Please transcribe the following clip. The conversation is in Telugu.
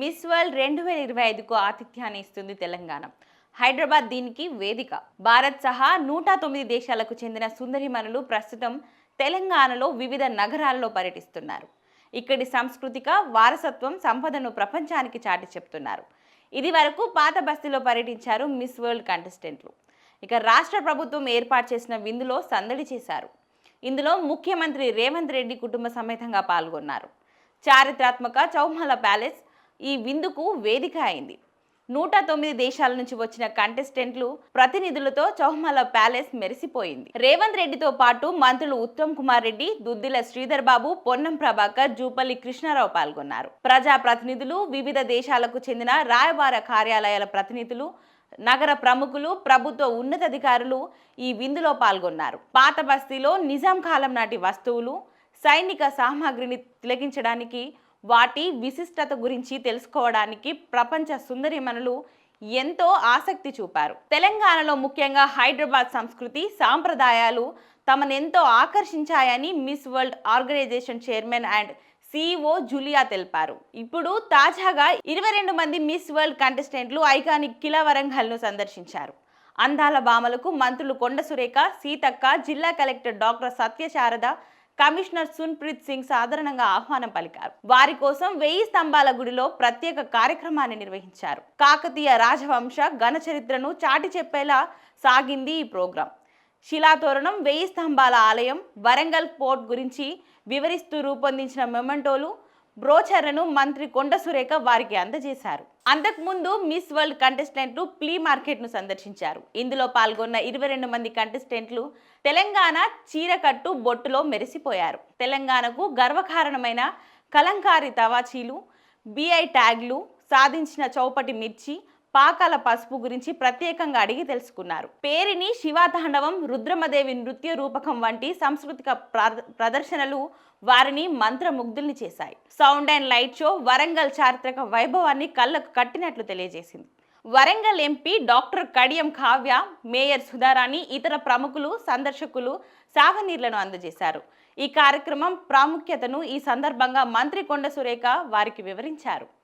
మిస్ వరల్డ్ రెండు వేల ఇరవై ఐదుకు ఆతిథ్యాన్ని ఇస్తుంది తెలంగాణ. హైదరాబాద్ దీనికి వేదిక. భారత్ సహా నూట తొమ్మిది దేశాలకు చెందిన సుందరిమణులు ప్రస్తుతం తెలంగాణలో వివిధ నగరాల్లో పర్యటిస్తున్నారు. ఇక్కడి సాంస్కృతిక వారసత్వం సంపదను ప్రపంచానికి చాటి చెప్తున్నారు. ఇది వరకు పాత బస్తీలో పర్యటించారు మిస్ వరల్డ్ కంటెస్టెంట్లు. ఇక రాష్ట్ర ప్రభుత్వం ఏర్పాటు చేసిన విందులో సందడి చేశారు. ఇందులో ముఖ్యమంత్రి రేవంత్ రెడ్డి కుటుంబ సమేతంగా పాల్గొన్నారు. చారిత్రాత్మక చౌమాల ప్యాలెస్ ఈ విందుకు వేదిక అయింది. నూట తొమ్మిది దేశాల నుంచి వచ్చిన కంటెస్టెంట్లు ప్రతినిధులతో చౌహమాల ప్యాలెస్ మెరిసిపోయింది. రేవంత్ రెడ్డితో పాటు మంత్రులు ఉత్తమ్ కుమార్ రెడ్డి దుద్దిల శ్రీధర్ బాబు పొన్నం ప్రభాకర్ జూపల్లి కృష్ణారావు పాల్గొన్నారు. ప్రజా ప్రతినిధులు వివిధ దేశాలకు చెందిన రాయబార కార్యాలయాల ప్రతినిధులు నగర ప్రముఖులు ప్రభుత్వ ఉన్నతాధికారులు ఈ విందులో పాల్గొన్నారు. పాత బస్తీలో నిజాం కాలం నాటి వస్తువులు సైనిక సామాగ్రిని తిలకించడానికి వాటి విశిష్టత గురించి తెలుసుకోవడానికి ప్రపంచ సుందరిమణులు ఎంతో ఆసక్తి చూపారు. తెలంగాణలో ముఖ్యంగా హైదరాబాద్ సంస్కృతి సాంప్రదాయాలు తమనెంతో ఆకర్షించాయని Miss World organization chairman and CEO Julia తెలిపారు. ఇప్పుడు తాజాగా ఇరవై రెండు మంది మిస్ వరల్డ్ కంటెస్టెంట్లు ఐకానిక్ కిలా వరంగల్ను సందర్శించారు. అందాల భామలకు మంత్రులు కొండ సురేఖ సీతక్క జిల్లా collector doctor Satyasharada commissioner Sunpreet Singh సాధారణంగా ఆహ్వానం పలికారు. వారి కోసం వెయ్యి స్తంభాల గుడిలో ప్రత్యేక కార్యక్రమాన్ని నిర్వహించారు. కాకతీయ రాజవంశ ఘన చరిత్రను చాటి చెప్పేలా సాగింది ఈ ప్రోగ్రాం. శిలాతోరణం వెయ్యి స్తంభాల ఆలయం వరంగల్ పోర్ట్ గురించి వివరిస్తూ రూపొందించిన మెమెంటోలు బ్రోచర్లను మంత్రి కొండ సురేఖ వారికి అందజేశారు. అంతకుముందు మిస్ వరల్డ్ కంటెస్టెంట్లు ప్లీ మార్కెట్ను సందర్శించారు. ఇందులో పాల్గొన్న ఇరవై రెండు మంది కంటెస్టెంట్లు తెలంగాణ చీరకట్టు బొట్టులో మెరిసిపోయారు. తెలంగాణకు గర్వకారణమైన కలంకారి తవాచీలు బిఐ ట్యాగ్లు సాధించిన చౌపటి మిర్చి పాకాల పసుపు గురించి ప్రత్యేకంగా అడిగి తెలుసుకున్నారు. పేరిని శివాతాండవం రుద్రమదేవి నృత్య రూపకం వంటి సాంస్కృతిక ప్రదర్శనలు వారిని మంత్రముగ్ధుల్ని చేశాయి. Sound and light show Warangal చారిత్రక వైభవాన్ని కళ్ళకు కట్టినట్లు తెలియజేసింది. Warangal MP doctor Kadiyam Kavya mayor Sudharani ఇతర ప్రముఖులు సందర్శకులు సావనీర్లను అందజేశారు. ఈ కార్యక్రమం ప్రాముఖ్యతను ఈ సందర్భంగా మంత్రి కొండ సురేఖ వారికి వివరించారు.